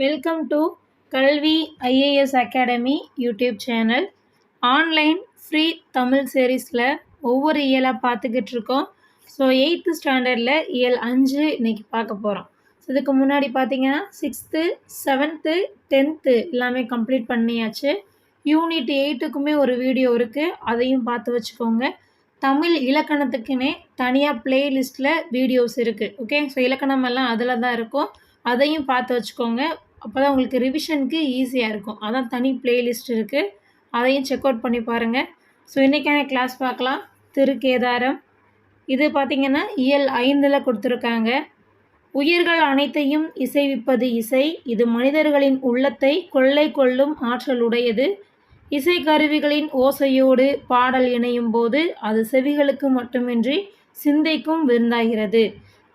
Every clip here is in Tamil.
Welcome to Kalvi IAS academy YouTube channel online free Tamil சீரீஸில் ஒவ்வொரு இயலாக பார்த்துக்கிட்டு இருக்கோம். ஸோ எயித்து ஸ்டாண்டர்டில் இயல் அஞ்சு இன்றைக்கி பார்க்க போகிறோம் ஸோ இதுக்கு முன்னாடி பார்த்தீங்கன்னா சிக்ஸ்த்து செவன்த்து டென்த்து எல்லாமே கம்ப்ளீட் பண்ணியாச்சு. யூனிட் எயிட்டுக்குமே ஒரு வீடியோ இருக்குது அதையும் பார்த்து வச்சுக்கோங்க. தமிழ் இலக்கணத்துக்குன்னே தனியாக பிளேலிஸ்ட்டில் வீடியோஸ் இருக்குது ஓகே ஸோ இலக்கணமெல்லாம் அதில் தான் இருக்கும். அதையும் பார்த்து வச்சுக்கோங்க. அப்போ தான் உங்களுக்கு ரிவிஷனுக்கு ஈஸியாக இருக்கும். அதான் தனி பிளேலிஸ்ட் இருக்குது அதையும் செக் அவுட் பண்ணி பாருங்கள் ஸோ இன்றைக்கான கிளாஸ் பார்க்கலாம். திருக்கேதாரம். இது பார்த்திங்கன்னா இயல் ஐந்தில் கொடுத்துருக்காங்க. உயிர்கள் அனைத்தையும் இசைவிப்பது இசை. இது மனிதர்களின் உள்ளத்தை கொள்ளை கொள்ளும் ஆற்றல் உடையது. இசைக்கருவிகளின் ஓசையோடு பாடல் இணையும் போது அது செவிகளுக்கு மட்டுமின்றி சிந்தைக்கும் விருந்தாகிறது.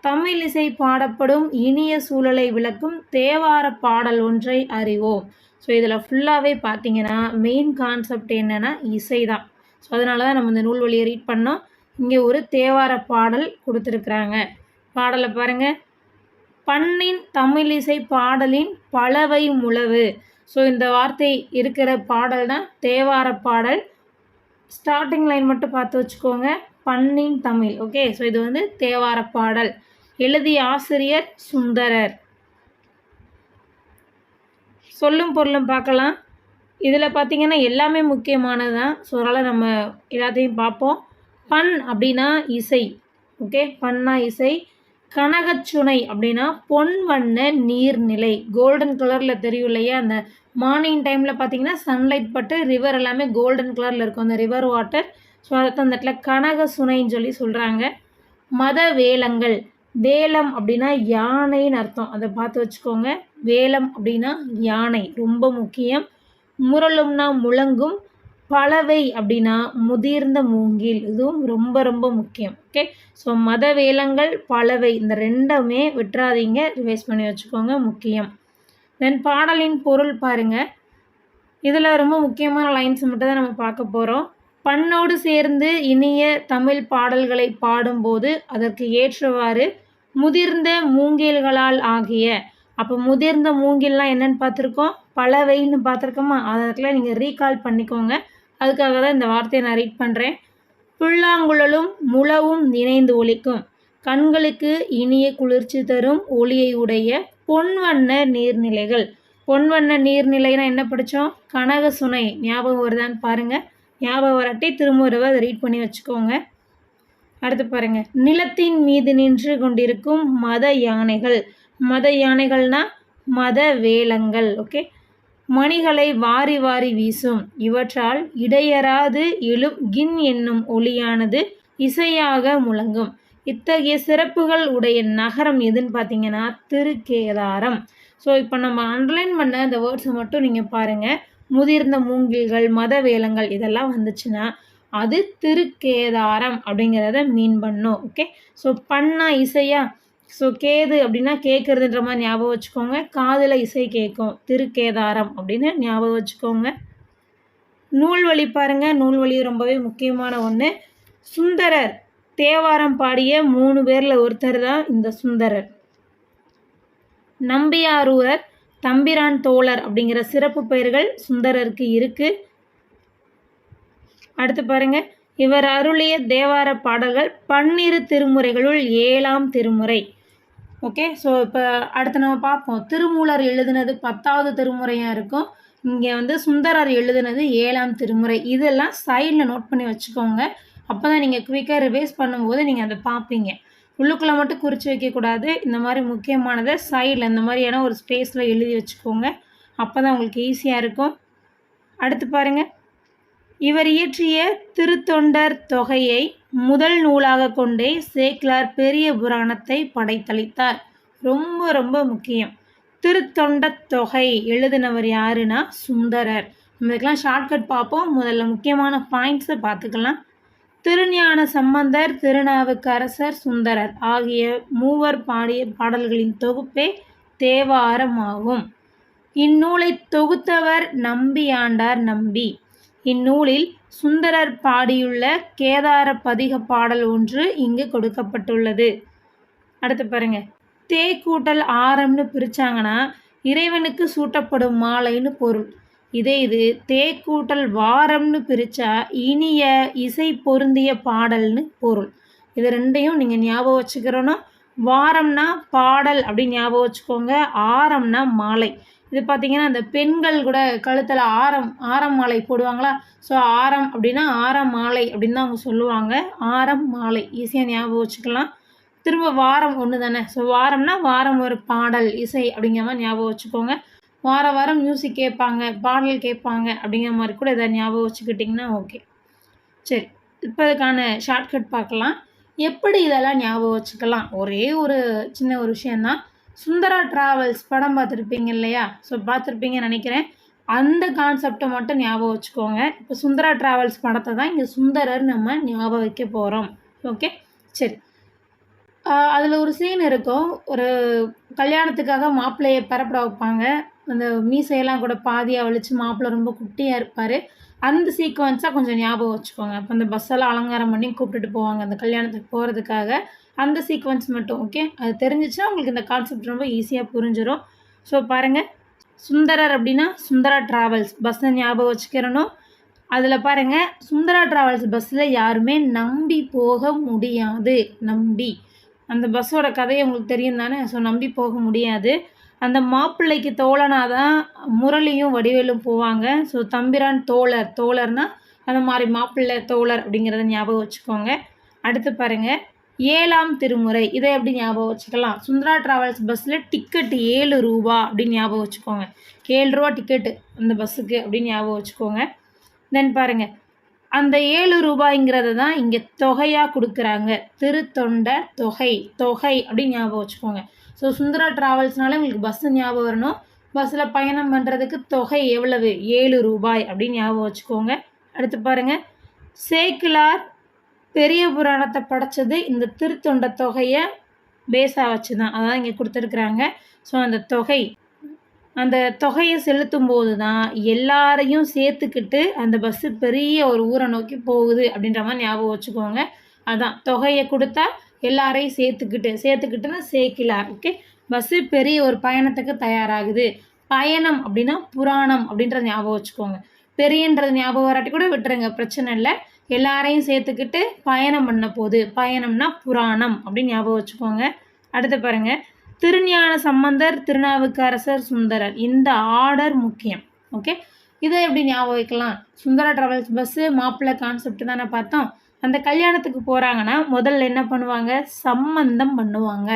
தமிழ் இசை பாடப்படும் இனிய சூழலை விளக்கும் தேவார பாடல் ஒன்றை அறிவோம். ஸோ இதில் ஃபுல்லாகவே பார்த்தீங்கன்னா மெயின் கான்செப்ட் என்னென்னா இசை தான் ஸோ அதனால தான் நம்ம இந்த நூல் வழியை ரீட் பண்ணோம். இங்கே ஒரு தேவார பாடல் கொடுத்துருக்குறாங்க. பாடலை பாருங்கள் பண்ணின் தமிழிசை பாடலின் பலவை முழவு. ஸோ இந்த வார்த்தை இருக்கிற பாடல் தான் தேவார பாடல். ஸ்டார்டிங் லைன் மட்டும் பார்த்து வச்சுக்கோங்க. பண்ணின் தமிழ். ஓகே ஸோ இது வந்து தேவார பாடல். எழுதிய ஆசிரியர் சுந்தரர். சொல்லும் பொருளும் பார்க்கலாம். இதில் பார்த்தீங்கன்னா எல்லாமே முக்கியமானது தான் ஸோ அதனால் நம்ம எல்லாத்தையும் பார்ப்போம். பண் அப்படின்னா இசை. ஓகே பண்ணா இசை. கனகச்சுனை அப்படின்னா பொன் வண்ண நீர்நிலை. கோல்டன் கலரில் தெரியும் இல்லையா? அந்த மார்னிங் டைமில் பார்த்தீங்கன்னா சன்லைட் பட்டு ரிவர் எல்லாமே கோல்டன் கலரில் இருக்கும். அந்த ரிவர் வாட்டர் ஸோ அதை அந்த இடத்துல கனக சுனைன்னு சொல்லி சொல்கிறாங்க மத வேலங்கள் வேலம் அப்படின்னா யானைன்னு அர்த்தம். அதை பார்த்து வச்சுக்கோங்க. வேலம் அப்படின்னா யானை ரொம்ப முக்கியம். முரளும்னா முழங்கும். பலவை அப்படின்னா முதிர்ந்த மூங்கில் இதுவும் ரொம்ப ரொம்ப முக்கியம். ஓகே ஸோ மத வேலங்கள் பலவை இந்த ரெண்டுமே விட்டுறாதீங்க. ரிவைஸ் பண்ணி வச்சுக்கோங்க முக்கியம். தென் பாடலின் பொருள் பாருங்கள் இதில் ரொம்ப முக்கியமான லைன்ஸ் மட்டும் தான் நம்ம பார்க்க போகிறோம் பண்ணோடு சேர்ந்து இனிய தமிழ் பாடல்களை பாடும்போது அதற்கு ஏற்றவாறு முதிர்ந்த மூங்கில்களால் ஆகிய. அப்போ முதிர்ந்த மூங்கில்லாம் என்னென்னு பார்த்துருக்கோம். பலவைன்னு பார்த்துருக்கோமா? அதற்கெல்லாம் நீங்கள் ரீகால் பண்ணிக்கோங்க. அதுக்காக தான் இந்த வார்த்தையை நான் ரீட் பண்ணுறேன் புல்லாங்குழலும் முழவும் இணைந்து ஒலிக்கும். கண்களுக்கு இனிய குளிர்ச்சி தரும் ஒளியை உடைய பொன்வண்ண நீர்நிலைகள். பொன்வண்ண நீர்நிலைனா என்ன படித்தோம் கனக சுனை ஞாபகம் வருதான்னு பாருங்கள் ஞாபகம் வரட்டி திரும்ப அதை ரீட் பண்ணி வச்சுக்கோங்க. அடுத்து பாருங்கள் நிலத்தின் மீது நின்று கொண்டிருக்கும் மத யானைகள். மத யானைகள்னா மத வேலங்கள் ஓகே மணிகளை வாரி வாரி வீசும். இவற்றால் இடையறாது எழும் கின் என்னும் ஒளியானது இசையாக முழங்கும். இத்தகைய சிறப்புகள் உடைய நகரம் எதுன்னு பார்த்தீங்கன்னா திருக்கேதாரம். ஸோ இப்போ நம்ம அண்டர்லைன் பண்ண இந்த வேர்ட்ஸை மட்டும் நீங்கள் பாருங்கள் முதிர்ந்த மூங்கில்கள் மத வேலங்கள் இதெல்லாம் வந்துச்சுன்னா அது திருக்கேதாரம் அப்படிங்கிறத மீன் பண்ணும் ஓகே ஸோ பண்ணா இசையா? ஸோ கேது அப்படின்னா கேட்குறதுன்ற மாதிரி ஞாபகம் வச்சுக்கோங்க. காதில் இசை கேட்கும் திருக்கேதாரம் அப்படின்னு ஞாபகம் வச்சுக்கோங்க. நூல்வழி பாருங்கள் நூல்வழி ரொம்பவே முக்கியமான ஒன்று சுந்தரர் தேவாரம் பாடிய மூணு பேரில் ஒருத்தர் தான் இந்த சுந்தரர். நம்பியாரூரர் தம்பிரான் தோழர் அப்படிங்கிற சிறப்பு பெயர்கள் சுந்தரருக்கு இருக்குது அடுத்து பாருங்கள் இவர் அருளிய தேவார பாடல்கள் பன்னிரு திருமுறைகளுள் ஏழாம் திருமுறை. ஓகே ஸோ இப்போ அடுத்து நம்ம பார்ப்போம். திருமூலர் எழுதுனது பத்தாவது திருமுறையாக இருக்கும். இங்கே வந்து சுந்தரர் எழுதுனது ஏழாம் திருமுறை. இதெல்லாம் சைடில் நோட் பண்ணி வச்சுக்கோங்க. அப்போ தான் நீங்கள் குயிக்காக ரிவைஸ் பண்ணும்போது நீங்கள் அதை பார்ப்பீங்க. உள்ளுக்குள்ளே மட்டும் குறித்து வைக்கக்கூடாது. இந்த மாதிரி முக்கியமானதை சைடில் இந்த மாதிரியான ஒரு ஸ்பேஸில் எழுதி வச்சுக்கோங்க. அப்போ தான் உங்களுக்கு ஈஸியாக இருக்கும். அடுத்து பாருங்கள் இவர் இயற்றிய திருத்தொண்டர் தொகையை முதல் நூலாக கொண்டே சேக்லார் பெரிய புராணத்தை படைத்தளித்தார். ரொம்ப ரொம்ப முக்கியம். திருத்தொண்ட தொகை எழுதினவர் யாருன்னா சுந்தரர். இதுக்கெல்லாம் ஷார்ட்கட் பார்ப்போம். முதல்ல முக்கியமான பாயிண்ட்ஸை பார்த்துக்கலாம். திருஞான சம்பந்தர் திருநாவுக்கரசர் சுந்தரர் ஆகிய மூவர் பாடிய பாடல்களின் தொகுப்பே தேவாரமாகும். இந்நூலை தொகுத்தவர் நம்பியாண்டார் நம்பி. இந்நூலில் சுந்தரர் பாடியுள்ள கேதார பதிக பாடல் ஒன்று இங்கு கொடுக்கப்பட்டுள்ளது. அடுத்து பாருங்க. தே கூட்டல் ஆரம்னு பிரித்தாங்கன்னா இறைவனுக்கு சூட்டப்படும் மாலைன்னு பொருள். இதே இது தேக்கூட்டல் வாரம்னு பிரித்தா இனிய இசை பொருந்திய பாடல்னு பொருள். இது ரெண்டையும் நீங்கள் ஞாபகம் வச்சுக்கிறோன்னா வாரம்னா பாடல் அப்படின்னு ஞாபகம் வச்சுக்கோங்க. ஆரம்னா மாலை. இது பார்த்திங்கன்னா அந்த பெண்கள் கூட கழுத்தில் ஆரம் ஆரம் மாலை போடுவாங்களா? ஸோ ஆரம் அப்படின்னா ஆரம் மாலை அப்படின்னு தான் அவங்க சொல்லுவாங்க. ஆரம் மாலை. ஈஸியாக ஞாபகம் வச்சுக்கலாம். திரும்ப வாரம் ஒன்று தானே? ஸோ வாரம்னா வாரம் ஒரு பாடல் இசை அப்படிங்கிற மாதிரி ஞாபகம் வச்சுக்கோங்க. வார வாரம் மியூசிக் கேட்பாங்க பாடல் கேட்பாங்க அப்படிங்கிற மாதிரி கூட எதாவது ஞாபகம் வச்சுக்கிட்டிங்கன்னா ஓகே சரி இப்போ அதுக்கான ஷார்ட்கட் பார்க்கலாம். எப்படி இதெல்லாம் ஞாபகம் வச்சுக்கலாம்? ஒரே ஒரு சின்ன ஒரு விஷயந்தான் சுந்தரா ட்ராவல்ஸ் படம் பார்த்துருப்பீங்க இல்லையா? ஸோ பார்த்துருப்பீங்கன்னு நினைக்கிறேன். அந்த கான்செப்டை மட்டும் ஞாபகம் வச்சுக்கோங்க. இப்போ சுந்தரா ட்ராவல்ஸ் படத்தை தான் இங்கே சுந்தரர் நம்ம ஞாபகம் வைக்க போகிறோம் ஓகே சரி. அதில் ஒரு சீன் இருக்கும். ஒரு கல்யாணத்துக்காக மாப்பிள்ளையை பரப்பட வைப்பாங்க. அந்த மீசையெல்லாம் கூட பாதியாக வலிச்சு மாப்பிள்ளை ரொம்ப குட்டியாக இருப்பார். அந்த சீக்வன்ஸாக கொஞ்சம் ஞாபகம் வச்சுக்கோங்க. அப்போ அந்த பஸ்ஸெல்லாம் அலங்காரம் பண்ணி கூப்பிட்டுட்டு போவாங்க அந்த கல்யாணத்துக்கு போகிறதுக்காக அந்த சீக்வன்ஸ் மட்டும் ஓகே அது தெரிஞ்சிச்சுன்னா உங்களுக்கு இந்த கான்செப்ட் ரொம்ப ஈஸியாக புரிஞ்சிடும் ஸோ பாருங்கள் சுந்தரர் அப்படின்னா சுந்தரா ட்ராவல்ஸ் பஸ்ஸை ஞாபகம் வச்சுக்கிறணும். அதில் பாருங்கள் சுந்தரா ட்ராவல்ஸ் பஸ்ஸில் யாருமே நம்பி போக முடியாது. நம்பி. அந்த பஸ்ஸோட கதையை உங்களுக்கு தெரியும் தானே? ஸோ நம்பி போக முடியாது. அந்த மாப்பிள்ளைக்கு தோழனாக தான் முரளியும் வடிவேலும் போவாங்க. ஸோ தம்பிரான் தோழர். தோழர்னால் அந்த மாதிரி மாப்பிள்ளை தோழர் அப்படிங்கிறத ஞாபகம் வச்சுக்கோங்க. அடுத்து பாருங்கள் ஏழாம் திருமுறை. இதை எப்படி ஞாபகம் வச்சுக்கலாம்? சுந்தரா ட்ராவல்ஸ் பஸ்ஸில் டிக்கெட்டு ஏழு ரூபா அப்படின்னு ஞாபகம் வச்சுக்கோங்க. ஏழு ரூபா டிக்கெட்டு அந்த பஸ்ஸுக்கு அப்படின்னு ஞாபகம் வச்சுக்கோங்க. தென் பாருங்கள் அந்த ஏழு ரூபாய்ங்கிறத தான் இங்கே தொகையாக கொடுக்குறாங்க. திருத்தொண்ட தொகை தொகை அப்படின்னு ஞாபகம் வச்சுக்கோங்க. ஸோ சுந்தரா ட்ராவல்ஸ்னால உங்களுக்கு பஸ்ஸு ஞாபகம் வரணும். பஸ்ஸில் பயணம் பண்ணுறதுக்கு தொகை எவ்வளவு? ஏழு ரூபாய் அப்படின்னு ஞாபகம் வச்சுக்கோங்க. அடுத்து பாருங்கள் சேக்கிலார் பெரிய புராணத்தை படைச்சது இந்த திருத்தொண்ட தொகையை பேஸாக வச்சு தான் அதான் இங்கே கொடுத்துருக்குறாங்க. ஸோ அந்த தொகை அந்த தொகையை செலுத்தும் போது தான் எல்லாரையும் சேர்த்துக்கிட்டு அந்த பஸ்ஸு பெரிய ஒரு ஊரை நோக்கி போகுது அப்படின்ற மாதிரி ஞாபகம் வச்சுக்கோங்க. அதான் தொகையை கொடுத்தா எல்லாரையும் சேர்த்துக்கிட்டு சேர்த்துக்கிட்டுன்னா சேர்க்கலாம். ஓகே பஸ்ஸு பெரிய ஒரு பயணத்துக்கு தயாராகுது. பயணம் அப்படின்னா புராணம் அப்படின்றத ஞாபகம் வச்சுக்கோங்க. பெரியன்றது ஞாபகம் வராட்டி கூட விட்டுருங்க பிரச்சனை இல்லை. எல்லாரையும் சேர்த்துக்கிட்டு பயணம் பண்ண போது பயணம்னா புராணம் அப்படின்னு ஞாபகம் வச்சுக்கோங்க. அடுத்து பாருங்கள் திருஞான சம்பந்தர் திருநாவுக்கரசர் சுந்தரர். இந்த ஆர்டர் முக்கியம். ஓகே? இதை எப்படி ஞாபகம் வைக்கலாம்? சுந்தரா ட்ராவல்ஸ் பஸ்ஸு மாப்பிள்ளை கான்செப்ட் தானே பார்த்தோம். அந்த கல்யாணத்துக்கு போகிறாங்கன்னா முதல்ல என்ன பண்ணுவாங்க? சம்மந்தம் பண்ணுவாங்க.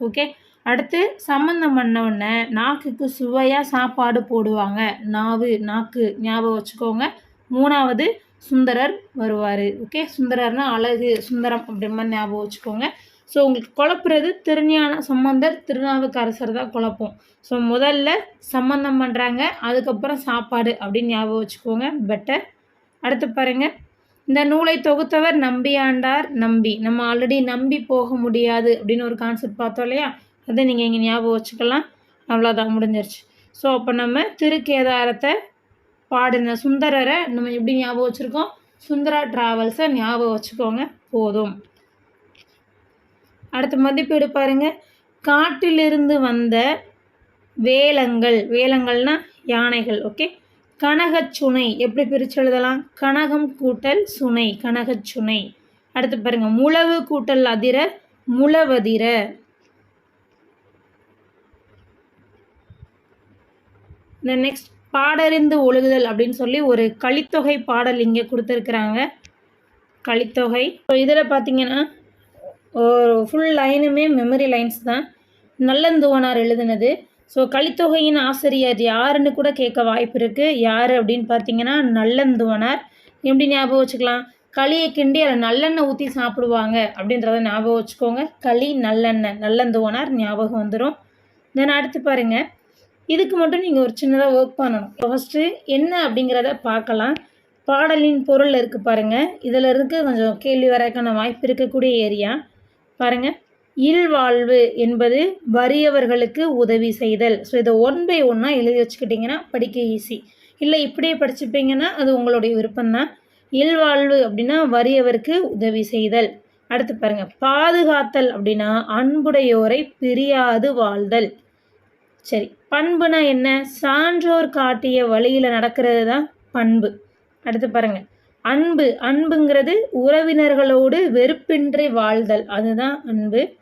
ஓகே? அடுத்து சம்மந்தம் பண்ணவுடனே நாக்குக்கு சுவையாக சாப்பாடு போடுவாங்க. நாவு நாக்கு ஞாபகம் வச்சுக்கோங்க. மூணாவது சுந்தரர் வருவார். ஓகே சுந்தரர்னா அழகு சுந்தரம் அப்படின்ற மாதிரி ஞாபகம் வச்சுக்கோங்க. ஸோ உங்களுக்கு குழப்புறது திருஞான சம்பந்தர் திருநாவுக்கரசர் தான் குழப்பம். ஸோ முதல்ல சம்மந்தம் பண்ணுறாங்க அதுக்கப்புறம் சாப்பாடு அப்படின்னு ஞாபகம் வச்சுக்கோங்க. பெட்டர் அடுத்து பாருங்கள் இந்த நூலை தொகுத்தவர் நம்பியாண்டார் நம்பி. நம்ம ஆல்ரெடி நம்பி போக முடியாது அப்படின்னு ஒரு கான்செப்ட் பார்த்தோம் இல்லையா? அதை நீங்கள் இங்கே ஞாபகம் வச்சுக்கலாம். அவ்வளோதான் முடிஞ்சிருச்சு. ஸோ அப்போ நம்ம திருக்கேதாரத்தை பாடின சுந்தரரை நம்ம எப்படி ஞாபகம் வச்சுருக்கோம்? சுந்தரா ட்ராவல்ஸை ஞாபகம் வச்சுக்கோங்க. போதும். அடுத்த மதிப்பீடு பாருங்கள் காட்டிலிருந்து வந்த வேலங்கள். வேலங்கள்னா யானைகள் ஓகே கனகச்சுனை எப்படி பிரித்து எழுதலாம்? கனகம் கூட்டல் சுனை கனகச்சுனை அடுத்து பாருங்கள் முழவு கூட்டல் அதிர முளவதிர இந்த நெக்ஸ்ட் பாடறிந்து ஒழுகுதல் அப்படின்னு சொல்லி ஒரு கலித்தொகை பாடல் இங்கே கொடுத்துருக்குறாங்க. கலித்தொகை. இதில் பார்த்தீங்கன்னா ஒரு ஃபுல் லைனுமே மெமரி லைன்ஸ் தான். நல்லந்துவனார் எழுதுனது. ஸோ கலித்தொகையின் ஆசிரியர் யாருன்னு கூட கேட்க வாய்ப்பு இருக்குது யார் அப்படின்னு பார்த்தீங்கன்னா நல்லந்துவனார். எப்படி ஞாபகம் வச்சுக்கலாம்? களியை கிண்டி அதில் நல்லெண்ணெய் ஊற்றி சாப்பிடுவாங்க அப்படின்றத ஞாபகம் வச்சுக்கோங்க. களி நல்லெண்ணெய் நல்லந்துவனார் ஞாபகம் வந்துடும் தென் அடுத்து பாருங்கள் இதுக்கு மட்டும் நீங்கள் ஒரு சின்னதாக ஒர்க் பண்ணணும். ஃபஸ்ட்டு என்ன அப்படிங்கிறத பார்க்கலாம். பாடலின் பொருளில் இருக்குது பாருங்கள் இதில் இருக்கு கொஞ்சம் கேள்வி வரக்கான வாய்ப்பு இருக்கக்கூடிய ஏரியா பாருங்கள் இல்வாழ்வு என்பது வறியவர்களுக்கு உதவி செய்தல். ஸோ இதை ஒன் பை ஒன்னாக எழுதி வச்சுக்கிட்டிங்கன்னா படிக்க ஈஸி இல்லை இப்படியே படிச்சுப்பீங்கன்னா அது உங்களுடைய விருப்பம்தான். இல்வாழ்வு அப்படின்னா வறியவருக்கு உதவி செய்தல். அடுத்து பாருங்கள் பாதுகாத்தல் அப்படின்னா அன்புடையோரை பிரியாது வாழ்தல். சரி. பண்புனா என்ன? சான்றோர் காட்டிய வழியில் நடக்கிறது தான் பண்பு. அடுத்து பாருங்கள் அன்பு அன்புங்கிறது உறவினர்களோடு வெறுப்பின்றி வாழ்தல். அதுதான் அன்பு.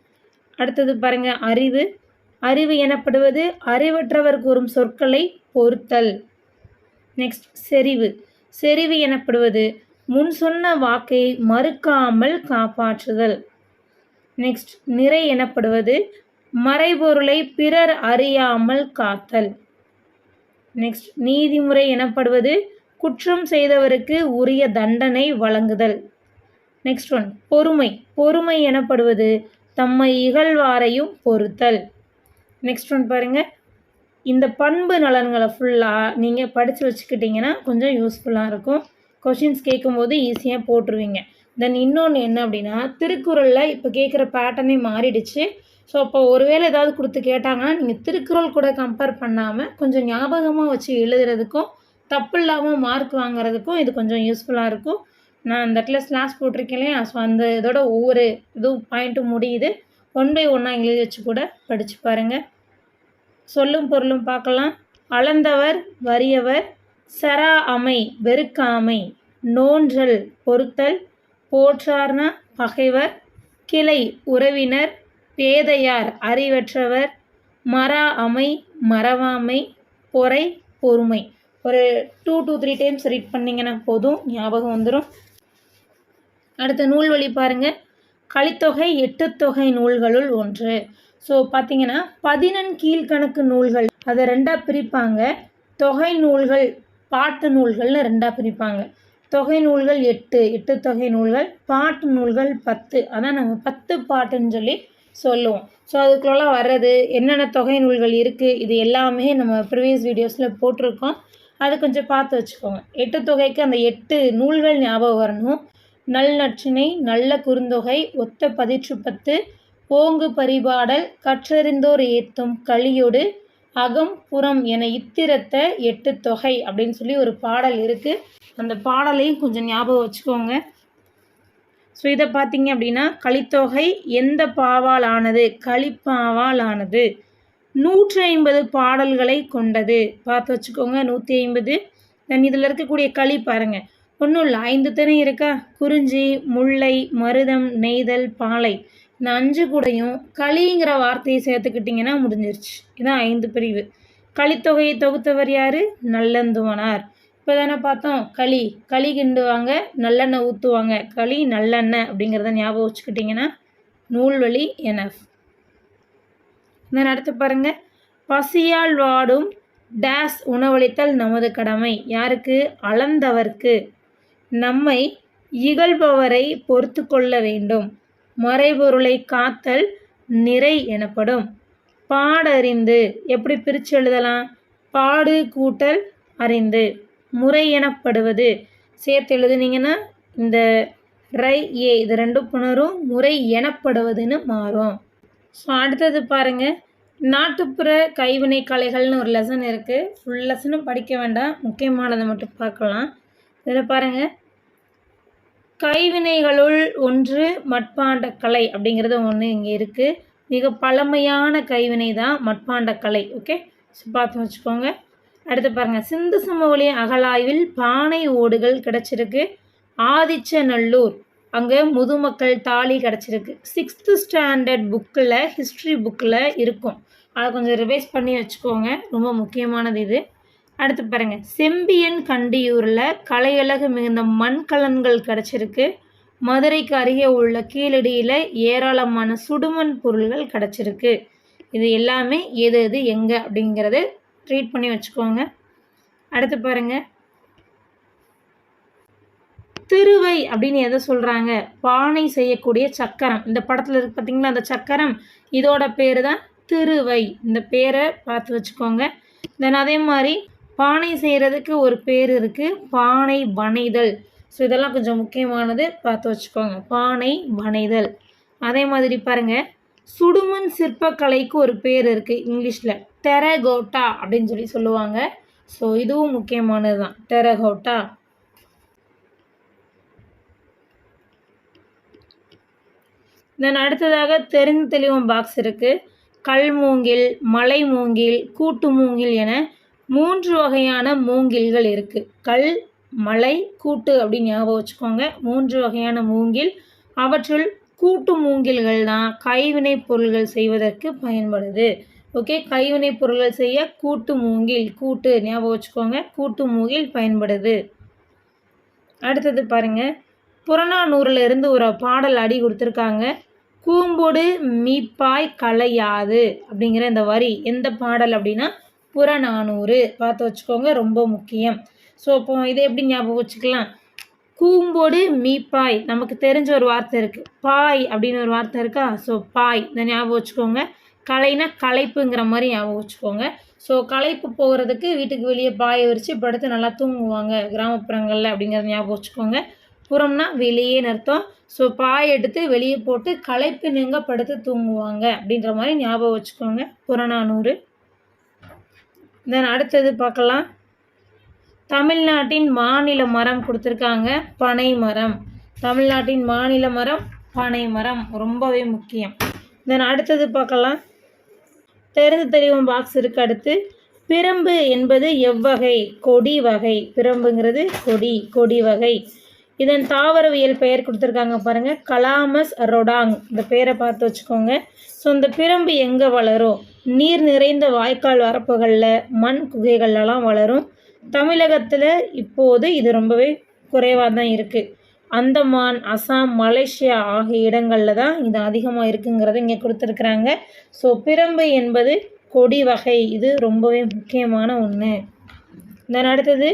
அடுத்தது பாருங்க அறிவு. அறிவு எனப்படுவது அறிவற்றவர் கூறும் சொற்களை பொறுத்தல். நெக்ஸ்ட் செறிவு. செறிவு எனப்படுவது முன் சொன்ன வாக்கை மறுக்காமல் காப்பாற்றுதல். நெக்ஸ்ட் நிறை எனப்படுவது மறைபொருளை பிறர் அறியாமல் காத்தல். நெக்ஸ்ட் நீதிமுறை எனப்படுவது குற்றம் செய்தவருக்கு உரிய தண்டனை வழங்குதல். நெக்ஸ்ட் ஒன் பொறுமை. பொறுமை எனப்படுவது தம்மை இகழ்வாரையும் பொறுத்தல். நெக்ஸ்ட் ஒன் பாருங்கள் இந்த பண்பு நலன்களை ஃபுல்லாக நீங்கள் படித்து வச்சுக்கிட்டிங்கன்னா கொஞ்சம் யூஸ்ஃபுல்லாக இருக்கும். கொஷின்ஸ் கேட்கும்போது ஈஸியாக போட்டுருவீங்க. தென் இன்னொன்று என்ன அப்படின்னா திருக்குறளில் இப்போ கேட்குற பேட்டர்னே மாறிடுச்சு. ஸோ அப்போ ஒருவேளை ஏதாவது கொடுத்து கேட்டாங்கன்னா நீங்கள் திருக்குறள் கூட கம்பேர் பண்ணாமல் கொஞ்சம் ஞாபகமாக வச்சு எழுதுறதுக்கும் தப்பு இல்லாமல் மார்க் வாங்குறதுக்கும் இது கொஞ்சம் யூஸ்ஃபுல்லாக இருக்கும். நான் அந்த இடத்துல ஸ்லாஸ் போட்டிருக்கேன் இல்லையா ஸோ அந்த இதோட ஒவ்வொரு இதுவும் பாயிண்ட்டும் முடியுது. ஒன் பை ஒன்னாக எழுதி வச்சு கூட படித்து பாருங்கள் சொல்லும் பொருளும் பார்க்கலாம். அளந்தவர் வறியவர் சரா அமை வெறுக்காமை நோன்றல் பொறுத்தல் போற்றார்னா பகைவர் கிளை உறவினர் பேதையார் அறிவற்றவர் மரா அமை மறவாமை பொறை பொறுமை. ஒரு two two three times read பண்ணிங்கன்னா போதும் ஞாபகம் வந்துடும் அடுத்த நூல் வழி பாருங்கள் கலித்தொகை எட்டுத்தொகை நூல்களுள் ஒன்று. ஸோ பார்த்தீங்கன்னா பதினெண் கீழ்கணக்கு நூல்கள் அதை ரெண்டாக பிரிப்பாங்க. தொகை நூல்கள் பாட்டு நூல்கள்னு ரெண்டாக பிரிப்பாங்க. தொகை நூல்கள் எட்டு எட்டு தொகை நூல்கள் பாட்டு நூல்கள் பத்து. அதான் நம்ம பத்து பாட்டுன்னு சொல்லி சொல்லுவோம். ஸோ அதுக்குள்ளலாம் வர்றது என்னென்ன தொகை நூல்கள் இருக்குது இது எல்லாமே நம்ம ப்ரீவியஸ் வீடியோஸில் போட்டிருக்கோம். அது கொஞ்சம் பார்த்து வச்சுக்கோங்க. எட்டு தொகைக்கு அந்த எட்டு நூல்கள் ஞாபகம் வரணும். நல் நற்றினை நல்ல குறுந்தொகை ஒத்த பதிற்றுப்பத்து ஓங்கு பரிபாடல் கற்றறிந்தோர் ஏத்தும் களியோடு அகம் புறம் என இத்திரத்த எட்டு தொகை அப்படின்னு சொல்லி ஒரு பாடல் இருக்குது அந்த பாடலையும் கொஞ்சம் ஞாபகம் வச்சுக்கோங்க. ஸோ இதை பார்த்தீங்க அப்படின்னா கலித்தொகை எந்த பாவால் ஆனது களிப்பாவால் ஆனது நூற்றி ஐம்பது பாடல்களை கொண்டது. பார்த்து வச்சுக்கோங்க நூற்றி ஐம்பது தென் இதில் இருக்கக்கூடிய களி பாருங்கள் ஒன்றும் இல்லை ஐந்து திணை இருக்கா? குறிஞ்சி முல்லை மருதம் நெய்தல் பாலை. இந்த அஞ்சு கூடையும் களிங்கிற வார்த்தையை சேர்த்துக்கிட்டிங்கன்னா முடிஞ்சிருச்சு. இதான் ஐந்து பிரிவு. களித்தொகையை தொகுத்தவர் யார்? நல்லந்துவனார். இப்போ தானே பார்த்தோம் களி. களி கிண்டுவாங்க நல்லெண்ணெய் ஊற்றுவாங்க களி நல்லெண்ணெய் அப்படிங்கிறத ஞாபகம் வச்சுக்கிட்டிங்கன்னா நூல்வழி என்எஃப் நான் அடுத்து பாருங்கள் பசியால் வாடும் டேஸ் உணவளித்தல் நமது கடமை. யாருக்கு? அளந்தவர்க்கு. நம்மை இகழ்பவரை பொறுத்து கொள்ள வேண்டும். மறைபொருளை காத்தல் நிறை எனப்படும். பாடறிந்து. எப்படி பிரித்து எழுதலாம்? பாடு கூட்டல் அறிந்து. முறை எனப்படுவது. சேர்த்து எழுதுனீங்கன்னா இந்த ரை ஏ இது ரெண்டும் புணரும் முறை எனப்படுவதுன்னு மாறும். ஸோ அடுத்தது பாருங்கள் நாட்டுப்புற கைவினை கலைகள்னு ஒரு லெசன் இருக்குது ஃபுல் லெசனும் படிக்க வேண்டாம். முக்கியமானதை மட்டும் பார்க்கலாம். இதில் பாருங்கள் கைவினைகளுள் ஒன்று மட்பாண்ட கலை அப்படிங்கிறது ஒன்று இங்கே இருக்குது மிக பழமையான கைவினை தான் மட்பாண்ட கலை. ஓகே ஸோ பார்த்து வச்சுக்கோங்க. அடுத்து பாருங்கள் சிந்து சமவெளி அகலாய்வில் பானை ஓடுகள் கிடச்சிருக்கு. ஆதிச்சநல்லூர் அங்கே முதுமக்கள் தாலி கிடச்சிருக்கு. சிக்ஸ்த்து ஸ்டாண்டர்ட் புக்கில் ஹிஸ்ட்ரி புக்கில் இருக்கும். அதை கொஞ்சம் ரிவைஸ் பண்ணி வச்சுக்கோங்க. ரொம்ப முக்கியமானது இது. அடுத்து பாருங்கள் செம்பியன் கண்டியூரில் கலையழகு மிகுந்த மண்கலன்கள் கிடச்சிருக்கு. மதுரைக்கு அருகே உள்ள கீழடியில் ஏராளமான சுடுமண் பொருள்கள் கிடச்சிருக்கு. இது எல்லாமே எது எது எங்கே அப்படிங்கிறது ட்ரீட் பண்ணி வச்சுக்கோங்க. அடுத்து பாருங்கள் திருவை அப்படின்னு எதை சொல்கிறாங்க பானை செய்யக்கூடிய சக்கரம். இந்த படத்தில் இருக்கு பார்த்தீங்களா அந்த சக்கரம். இதோட பேர் தான் திருவை. இந்த பேரை பார்த்து வச்சுக்கோங்க. தென் அதே மாதிரி பானை செய்கிறதுக்கு ஒரு பேர் இருக்குது பானை வனைதல். ஸோ இதெல்லாம் கொஞ்சம் முக்கியமானது பார்த்து வச்சுக்கோங்க. பானை வனைதல். அதே மாதிரி பாருங்கள் சுடுமண் சிற்பக்கலைக்கு ஒரு பேர் இருக்குது இங்கிலீஷில். டெரகோட்டா அப்படின்னு சொல்லி சொல்லுவாங்க. ஸோ இதுவும் முக்கியமானது தான் டெரகோட்டா. தென் அடுத்ததாக தெரிந்து தெளிவும் பாக்ஸ் இருக்குது கல் மூங்கில் மலை மூங்கில் கூட்டு மூங்கில் என மூன்று வகையான மூங்கில்கள் இருக்குது கல் மலை கூட்டு அப்படின்னு ஞாபகம் வச்சுக்கோங்க. மூன்று வகையான மூங்கில். அவற்றுள் கூட்டு மூங்கில்கள் தான் கைவினைப் பொருள்கள் செய்வதற்கு பயன்படுது. ஓகே? கைவினைப் பொருள்கள் செய்ய கூட்டு மூங்கில் கூட்டு ஞாபகம் வச்சுக்கோங்க கூட்டு மூங்கில் பயன்படுது. அடுத்தது பாருங்க. புறநானூறுல இருந்து ஒரு பாடல் அடி கொடுத்துருக்காங்க. கூம்பொடு மீப்பாய் கலையாது அப்படிங்கிற இந்த வரி. எந்த பாடல் அப்படின்னா புறநானூறு. பார்த்து வச்சுக்கோங்க ரொம்ப முக்கியம். ஸோ அப்போ இதை எப்படி ஞாபகம் வச்சுக்கலாம்? கூம்போடு மீப்பாய் நமக்கு தெரிஞ்ச ஒரு வார்த்தை இருக்குது பாய் அப்படின்னு ஒரு வார்த்தை இருக்கா? ஸோ பாய். இந்த ஞாபகம் வச்சுக்கோங்க. கலைனா களைப்புங்கிற மாதிரி ஞாபகம் வச்சுக்கோங்க. ஸோ களைப்பு போகிறதுக்கு வீட்டுக்கு வெளியே பாயை விரித்து படுத்து நல்லா தூங்குவாங்க. கிராமப்புறங்களில் அப்படிங்கிறத ஞாபகம் வச்சுக்கோங்க. புறம்னா வெளியேன்னு அர்த்தம் ஸோ பாய் எடுத்து வெளியே போட்டு களைப்பு நீங்க படுத்து தூங்குவாங்க அப்படின்ற மாதிரி ஞாபகம் வச்சுக்கோங்க. புறநானூறு. தென் அடுத்தது பார்க்கலாம். தமிழ்நாட்டின் மாநில மரம் கொடுத்துருக்காங்க பனை மரம். தமிழ்நாட்டின் மாநில மரம் பனை மரம். ரொம்பவே முக்கியம். தென் அடுத்தது பார்க்கலாம். தெரிந்து தெரியும் பாக்ஸ் இருக்கு அடுத்து. பிரம்பு என்பது எவ்வகை? கொடி வகை. பிரம்புங்கிறது கொடி கொடி வகை. இதன் தாவரவியல் பெயர் கொடுத்துருக்காங்க பாருங்கள் கலாமஸ் ரொடாங். இந்த பேரை பார்த்து வச்சுக்கோங்க. ஸோ இந்த பிரம்பு எங்கே வளரும்? நீர் நிறைந்த வாய்க்கால் வரப்புகளில் மண் குகைகள்லாம் வளரும். தமிழகத்தில் இப்போது இது ரொம்பவே குறைவாக தான் இருக்குது அந்தமான் அசாம் மலேசியா ஆகிய இடங்களில் தான் இது அதிகமாக இருக்குங்கிறத இங்கே கொடுத்துருக்குறாங்க. ஸோ பிரம்பு என்பது கொடி வகை. இது ரொம்பவே முக்கியமான ஒன்று தென் அடுத்தது.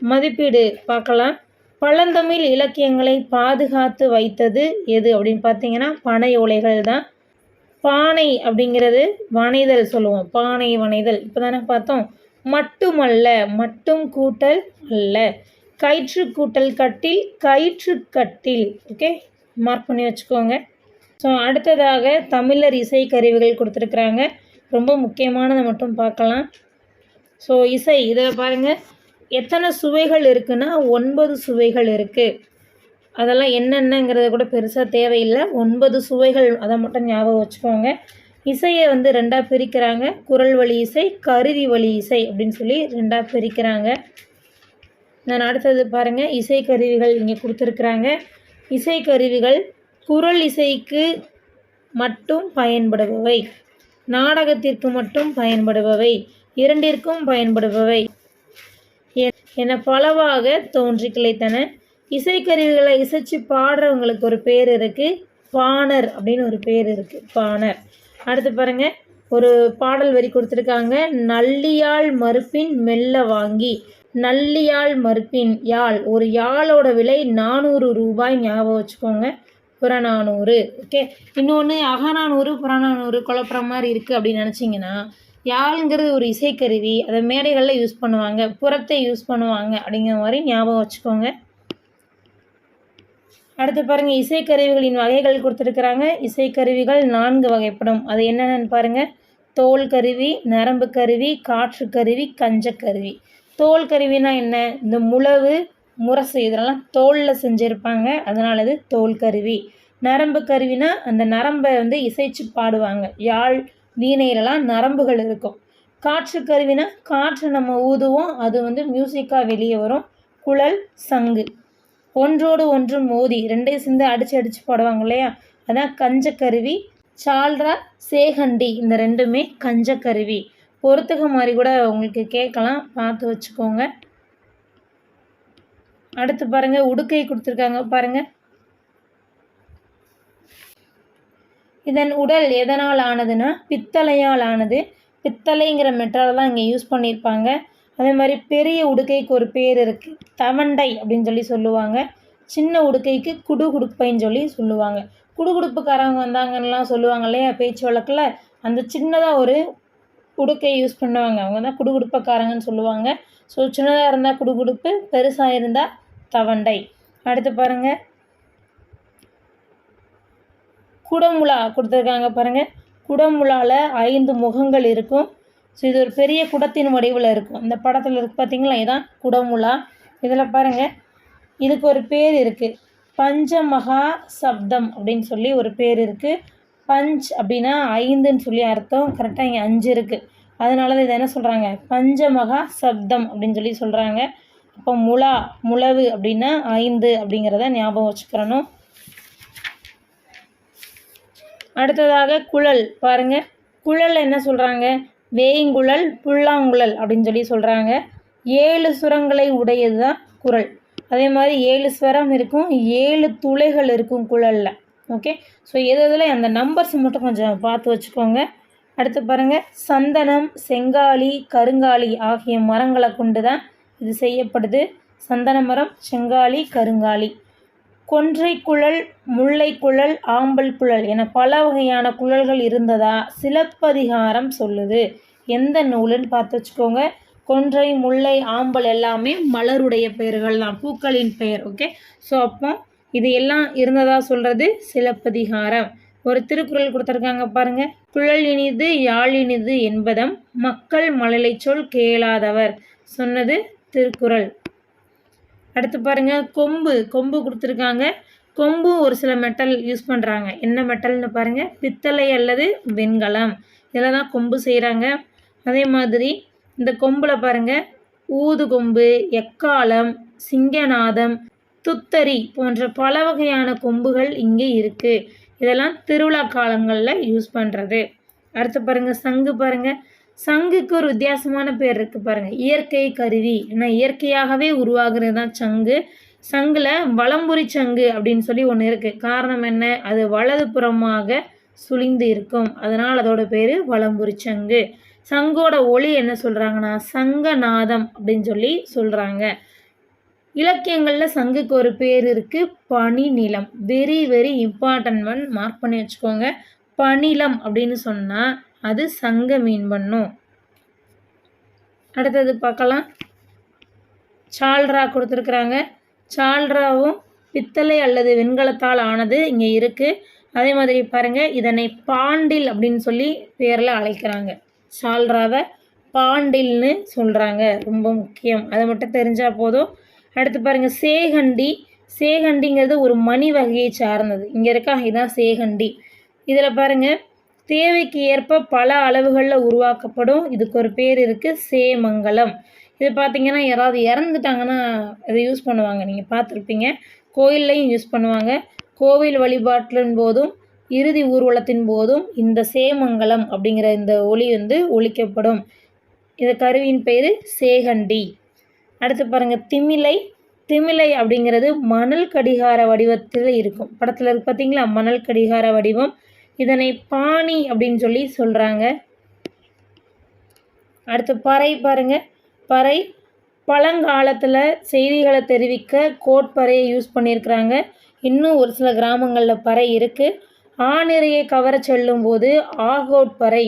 மதிப்பீடு. பார்க்கலாம். பழந்தமிழ் இலக்கியங்களை பாதுகாத்து வைத்தது எது அப்படின்னு பார்த்தீங்கன்னா பனை ஓலைகள் தான். பானை அப்படிங்கிறது வனைதல் சொல்லுவோம். பானை வனைதல். இப்போ தானே பார்த்தோம். மட்டுமல்ல மட்டும் கூட்டல் அல்ல. கயிற்று கூட்டல் கட்டில் கயிற்று கட்டில். ஓகே மார்க் பண்ணி வச்சுக்கோங்க. ஸோ அடுத்ததாக தமிழர் இசை கருவிகள் கொடுத்துருக்குறாங்க. ரொம்ப முக்கியமானதை மட்டும் பார்க்கலாம். ஸோ இசை இதில் பாருங்கள் எத்தனை சுவைகள் இருக்குன்னா ஒன்பது சுவைகள் இருக்குது அதெல்லாம் என்னென்னங்கிறத கூட பெருசாக தேவையில்லை. ஒன்பது சுவைகள் அதை மட்டும் ஞாபகம் வச்சுக்கோங்க. இசையை வந்து ரெண்டாக பிரிக்கிறாங்க. குரல் வழி இசை கருவி வழி இசை அப்படின்னு சொல்லி ரெண்டாக பிரிக்கிறாங்க. நான் அடுத்தது பாருங்கள் இசைக்கருவிகள் இங்கே கொடுத்துருக்குறாங்க. இசைக்கருவிகள் குரல் இசைக்கு மட்டும் பயன்படுபவை. நாடகத்திற்கு மட்டும் பயன்படுபவை. இரண்டிற்கும் பயன்படுபவை. என பலவாக தோன்றி கிளைத்தன. இசைக்கருவிகளை இசைச்சு பாடுறவங்களுக்கு ஒரு பேர் இருக்குது பாணர் அப்படின்னு ஒரு பேர் இருக்குது பாணர். அடுத்து பாருங்க. ஒரு பாடல் வரி கொடுத்துருக்காங்க. நல்லியாள் மறுப்பின் மெல்ல வாங்கி நல்லியாழ் மறுப்பின் யாழ் ஒரு யாழோட விலை நானூறு ரூபாய் ஞாபகம் வச்சுக்கோங்க. புறநானூறு. ஓகே. இன்னொன்று அகநானூறு புறநானூறு குழப்புற மாதிரி இருக்குது அப்படின்னு நினச்சிங்கன்னா யாழ்ங்கிறது ஒரு இசைக்கருவி அதை மேடைகளில் யூஸ் பண்ணுவாங்க புறத்தை யூஸ் பண்ணுவாங்க அப்படிங்கிற மாதிரி ஞாபகம் வச்சுக்கோங்க. அடுத்து பாருங்கள் இசைக்கருவிகளின் வகைகள் கொடுத்துருக்குறாங்க. இசைக்கருவிகள் நான்கு வகைப்படும். அது என்னென்னு பாருங்கள் தோல் கருவி நரம்பு கருவி காற்று கருவி கஞ்சக்கருவி தோல் கருவினா என்ன? இந்த முழவு முரசு இதெல்லாம் தோலில் செஞ்சுருப்பாங்க. அதனால இது தோல் கருவி. நரம்பு கருவினா அந்த நரம்பை வந்து இசைச்சு பாடுவாங்க. யாழ் வீணையிலலாம் நரம்புகள் இருக்கும். காற்று கருவினா காற்று நம்ம ஊதுவோம். அது வந்து மியூசிக்காக வெளியே வரும். குழல் சங்கு. ஒன்றோடு ஒன்று மோதி ரெண்டையும் சேர்ந்து அடித்து அடித்து போடுவாங்க இல்லையா? அதான் கஞ்சக்கருவி சால்ரா சேகண்டி இந்த ரெண்டுமே கஞ்சக்கருவி. பொறுத்துக மாதிரி கூட உங்களுக்கு கேட்கலாம். பார்த்து வச்சுக்கோங்க. அடுத்து பாருங்கள் உடுக்கை கொடுத்துருக்காங்க பாருங்கள் இதன் உடல் எதனால் ஆனதுன்னா பித்தளையால் ஆனது. பித்தளைங்கிற மெட்டீரியல் தான் இங்கே யூஸ் பண்ணியிருப்பாங்க. அதே மாதிரி பெரிய உடுக்கைக்கு ஒரு பேர் இருக்குது தவண்டை அப்படின்னு சொல்லி சொல்லுவாங்க. சின்ன உடுக்கைக்கு குடு குடுப்பைன்னு சொல்லி சொல்லுவாங்க. குடுகுடுப்புக்காரவங்க வந்தாங்கன்னெலாம் சொல்லுவாங்க இல்லையா பேச்சு வழக்கில்? அந்த சின்னதாக ஒரு உடுக்கை யூஸ் பண்ணுவாங்க. அவங்க தான் குடுகுடுப்பக்காரங்கன்னு சொல்லுவாங்க. ஸோ சின்னதாக இருந்தால் குடுகுடுப்பு பெருசாக இருந்தால் தவண்டை. அடுத்து பாருங்கள் குடமுலா கொடுத்துருக்காங்க பாருங்கள் குடமுலாவில் ஐந்து முகங்கள் இருக்கும். ஸோ இது ஒரு பெரிய குடத்தின் வடிவில் இருக்கும் இந்த படத்தில் இருக்கு பார்த்தீங்களா இதுதான் குடமுலா இதில் பாருங்கள் இதுக்கு ஒரு பேர் இருக்குது பஞ்சமகா சப்தம் அப்படின்னு சொல்லி ஒரு பேர் இருக்குது பஞ்ச் அப்படின்னா ஐந்துன்னு சொல்லி அர்த்தம். கரெக்டாக இங்கே அஞ்சு இருக்குது அதனால தான் இதை என்ன சொல்கிறாங்க பஞ்சமகா சப்தம் அப்படின்னு சொல்லி சொல்கிறாங்க அப்போ முலா முழவு அப்படின்னா ஐந்து அப்படிங்கிறத ஞாபகம் வச்சுக்கிறணும் அடுத்ததாக குழல். பாருங்கள் குழலில் என்ன சொல்கிறாங்க வேய்ங்குழல் புல்லாங்குழல் அப்படின்னு சொல்லி சொல்கிறாங்க ஏழு சுரங்களை உடையது தான் குரல். அதே மாதிரி ஏழு ஸ்வரம் இருக்கும் ஏழு துளைகள் இருக்கும் குழலில். ஓகே ஸோ எது எதில்? அந்த நம்பர்ஸ் மட்டும் கொஞ்சம் பார்த்து வச்சுக்கோங்க. அடுத்து பாருங்கள் சந்தனம் செங்காலி கருங்காலி ஆகிய மரங்களை கொண்டு தான் இது செய்யப்படுது. சந்தன மரம் செங்காலி கருங்காலி. கொன்றை குழல் முல்லை குழல் ஆம்பல் குழல் என பல வகையான குழல்கள் இருந்ததா சிலப்பதிகாரம் சொல்லுது. எந்த நூலுன்னு பார்த்து வச்சுக்கோங்க. கொன்றை முல்லை ஆம்பல் எல்லாமே மலருடைய பெயர்கள் தான். பூக்களின் பெயர் ஓகே ஸோ அப்போ இது எல்லாம் இருந்ததா சொல்கிறது சிலப்பதிகாரம். ஒரு திருக்குறள் கொடுத்துருக்காங்க பாருங்கள் குழல் இனிது யாழ் இனிது என்பதம் மக்கள் மழலை சொல் கேளாதவர் சொன்னது திருக்குறள். அடுத்து பாருங்கள் கொம்பு கொம்பு கொடுத்துருக்காங்க. கொம்பு ஒரு சில மெட்டல் யூஸ் பண்ணுறாங்க என்ன மெட்டல்னு பாருங்கள் பித்தளை அல்லது வெண்கலம். இதில் தான் கொம்பு செய்கிறாங்க அதே மாதிரி இந்த கொம்பில் பாருங்க ஊது கொம்பு எக்காலம் சிங்கநாதம் துத்தரி போன்ற பல வகையான கொம்புகள் இங்கே இருக்குது இதெல்லாம் திருவிழா காலங்களில் யூஸ் பண்ணுறது அடுத்து பாருங்கள் சங்கு பாருங்கள் சங்குக்கு ஒரு வித்தியாசமான பேர் இருக்குது பாருங்கள் இயற்கை கருவி. ஏன்னா இயற்கையாகவே உருவாகிறது தான் சங்கு. சங்கில் வலம்புரி சங்கு அப்படின்னு சொல்லி ஒன்று இருக்குது காரணம் என்ன? அது வலது புறமாக சுழிந்து இருக்கும். அதனால் அதோட பேர் வலம்புரி சங்கு. சங்கோட ஒளி என்ன சொல்கிறாங்கன்னா சங்கநாதம் அப்படின்னு சொல்லி சொல்கிறாங்க இலக்கியங்களில் சங்குக்கு ஒரு பேர் இருக்குது பனி நிலம் very very important one mark பண்ணி வச்சுக்கோங்க. பனிலம் அப்படின்னு சொன்னால் அது சங்க மீன் பண்ணும் அடுத்தது பார்க்கலாம். சால்ரா கொடுத்துருக்குறாங்க. சால்ராவும் பித்தளை அல்லது வெண்கலத்தால் ஆனது இங்கே இருக்குது அதே மாதிரி பாருங்கள் இதனை பாண்டில் அப்படின்னு சொல்லி பேரில் அழைக்கிறாங்க. சால்ராவை பாண்டில்னு சொல்கிறாங்க ரொம்ப முக்கியம். அதை மட்டும் தெரிஞ்சால் போதும். அடுத்து பாருங்கள் சேகண்டி. சேகண்டிங்கிறது ஒரு மணி வகையை சார்ந்தது. இங்கே இருக்கா? இதுதான் சேகண்டி. இதில் பாருங்கள் தேவைக்கு ஏற்ப பல அளவுகளில் உருவாக்கப்படும். இதுக்கு ஒரு பேர் இருக்குது சேமங்கலம். இது பார்த்திங்கன்னா யாராவது இறந்துட்டாங்கன்னா இதை யூஸ் பண்ணுவாங்க. நீங்கள் பார்த்துருப்பீங்க கோயில்லையும் யூஸ் பண்ணுவாங்க. கோவில் வழிபாட்டின் போதும் இறுதி ஊர்வலத்தின் போதும் இந்த சேமங்கலம் அப்படிங்கிற இந்த ஒளி வந்து ஒழிக்கப்படும் இந்த கருவியின் பேர் சேகண்டி. அடுத்து பாருங்கள் திமிலை. திமிலை அப்படிங்கிறது மணல் கடிகார வடிவத்தில் இருக்கும். படத்தில் இருக்கு பார்த்தீங்களா மணல் கடிகார வடிவம். இதனை பாணி அப்படின்னு சொல்லி சொல்கிறாங்க அடுத்து பறை பாருங்க. பறை பழங்காலத்தில் செய்திகளை தெரிவிக்க கோட்பறையை யூஸ் பண்ணியிருக்கிறாங்க. இன்னும் ஒரு சில கிராமங்களில் பறை இருக்குது ஆணிரையை கவர செல்லும்போது ஆகோட் பறை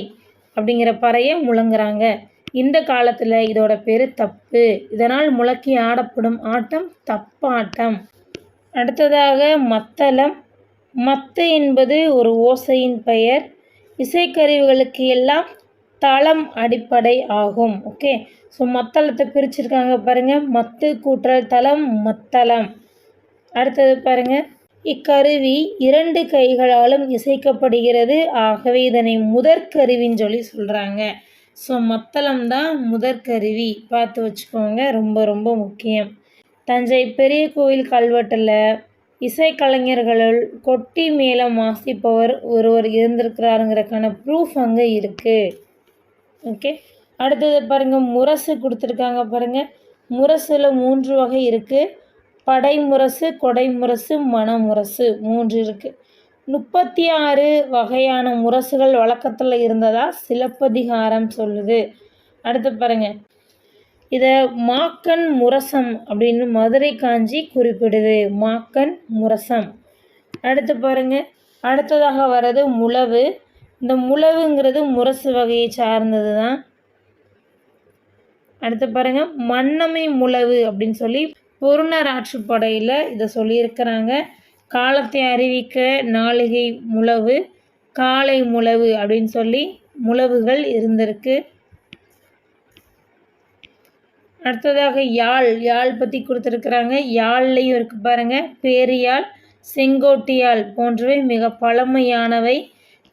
அப்படிங்கிற பறையை முழங்குறாங்க. இந்த காலத்தில் இதோட பேர் தப்பு. இதனால் முழக்கி ஆடப்படும் ஆட்டம் தப்பாட்டம். அடுத்ததாக மத்தளம் மத்து என்பது ஒரு ஓசையின் பெயர். இசைக்கருவிகளுக்கு எல்லாம் தளம் அடிப்படை ஆகும். ஓகே? ஸோ மத்தளத்தை பிரிச்சிருக்காங்க பாருங்கள் மத்து கூற்றல் தளம் மத்தளம். அடுத்தது பாருங்கள் இக்கருவி இரண்டு கைகளாலும் இசைக்கப்படுகிறது. ஆகவே இதனை முதற்கருவின்னு சொல்லி சொல்கிறாங்க ஸோ மத்தளம் தான் முதற்கருவி. பார்த்து வச்சுக்கோங்க. ரொம்ப ரொம்ப முக்கியம். தஞ்சை பெரிய கோயில் கல்வெட்டில் இசைக்கலைஞர்களுள் கொட்டி மேளம் வாசிப்பவர் ஒருவர் இருந்திருக்கிறாருங்கிறக்கான ப்ரூஃப் அங்கே இருக்குது ஓகே அடுத்தது பாருங்கள் முரசு கொடுத்துருக்காங்க பாருங்கள் முரசில் மூன்று வகை இருக்குது படை முரசு கொடை முரசு மணமுரசு மூன்று இருக்குது முப்பத்தி ஆறு வகையான முரசுகள் வழக்கத்தில் இருந்ததாக சிலப்பதிகாரம் சொல்லுது. அடுத்து பாருங்கள் இதை மாக்கன் முரசம் அப்படின்னு மதுரை காஞ்சி குறிப்பிடுது. மாக்கன் முரசம். அடுத்து பாருங்க. அடுத்ததாக வர்றது முழவு. இந்த முழவுங்கிறது முரசு வகையை சார்ந்தது தான் அடுத்து பாருங்க. மன்னமை முழவு அப்படின்னு சொல்லி பொருணர் ஆற்றுப்படையில் இதை சொல்லியிருக்கிறாங்க. காலத்தை அறிவிக்க நாளிகை முழவு காலை முழவு அப்படின்னு சொல்லி முழவுகள் இருந்திருக்கு. அடுத்ததாக யாழ். யாழ் பற்றி கொடுத்துருக்குறாங்க. யாழ்லையும் இருக்குது பாருங்கள் பேரியாழ் செங்கோட்டியால் போன்றவை மிக பழமையானவை.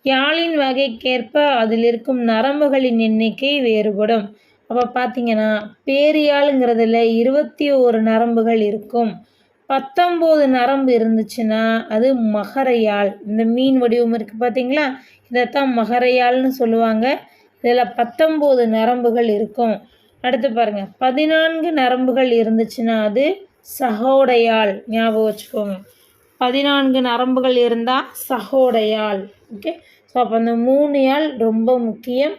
யாழின் வகைக்கேற்ப அதில் இருக்கும் நரம்புகளின் எண்ணிக்கை வேறுபடும். அப்போ பார்த்தீங்கன்னா பேரியாளுங்கிறதுல இருபத்தி ஓரு நரம்புகள் இருக்கும். பத்தொம்போது நரம்பு இருந்துச்சுன்னா அது மகரையாள் இந்த மீன் வடிவம் இருக்குது பார்த்தீங்களா இதைத்தான் மகரையாள்னு சொல்லுவாங்க. இதில் பத்தொம்போது நரம்புகள் இருக்கும். அடுத்து பாருங்கள் பதினான்கு நரம்புகள் இருந்துச்சுன்னா அது சகோடையாள் ஞாபகம் வச்சுக்கோங்க. பதினான்கு நரம்புகள் இருந்தால் சகோடையால். ஓகே? ஸோ அப்போ அந்த மூணு யாழ் ரொம்ப முக்கியம்.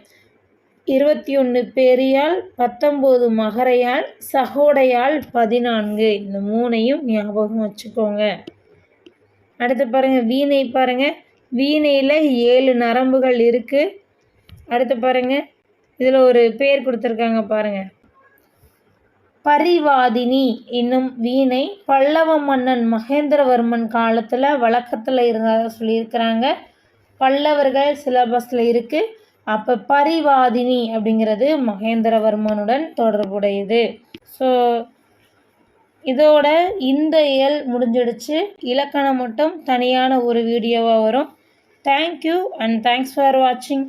இருபத்தி ஒன்று பெரியால் பத்தொம்போது மகரையால் சகோடையாள் பதினான்கு. இந்த மூணையும் ஞாபகம் வச்சுக்கோங்க. அடுத்து பாருங்கள் வீணை பாருங்கள் வீணையில் ஏழு நரம்புகள் இருக்குது அடுத்து பாருங்கள் இதில் ஒரு பேர் கொடுத்துருக்காங்க பாருங்கள் பரிவாதினி என்னும் வீணை பல்லவ மன்னன் மகேந்திரவர்மன் காலத்தில் வழக்கத்தில் இருந்ததாக சொல்லியிருக்கிறாங்க. பல்லவர்கள் சிலபஸில் இருக்குது அப்போ பரிவாதினி அப்படிங்கிறது மகேந்திரவர்மனுடன் தொடர்புடையது. ஸோ இதோட இந்த இயல் முடிஞ்சிடுச்சு. இலக்கணம் மட்டும் தனியான ஒரு வீடியோவாக வரும். தேங்க்யூ அண்ட் தேங்க்ஸ் ஃபார் வாட்சிங்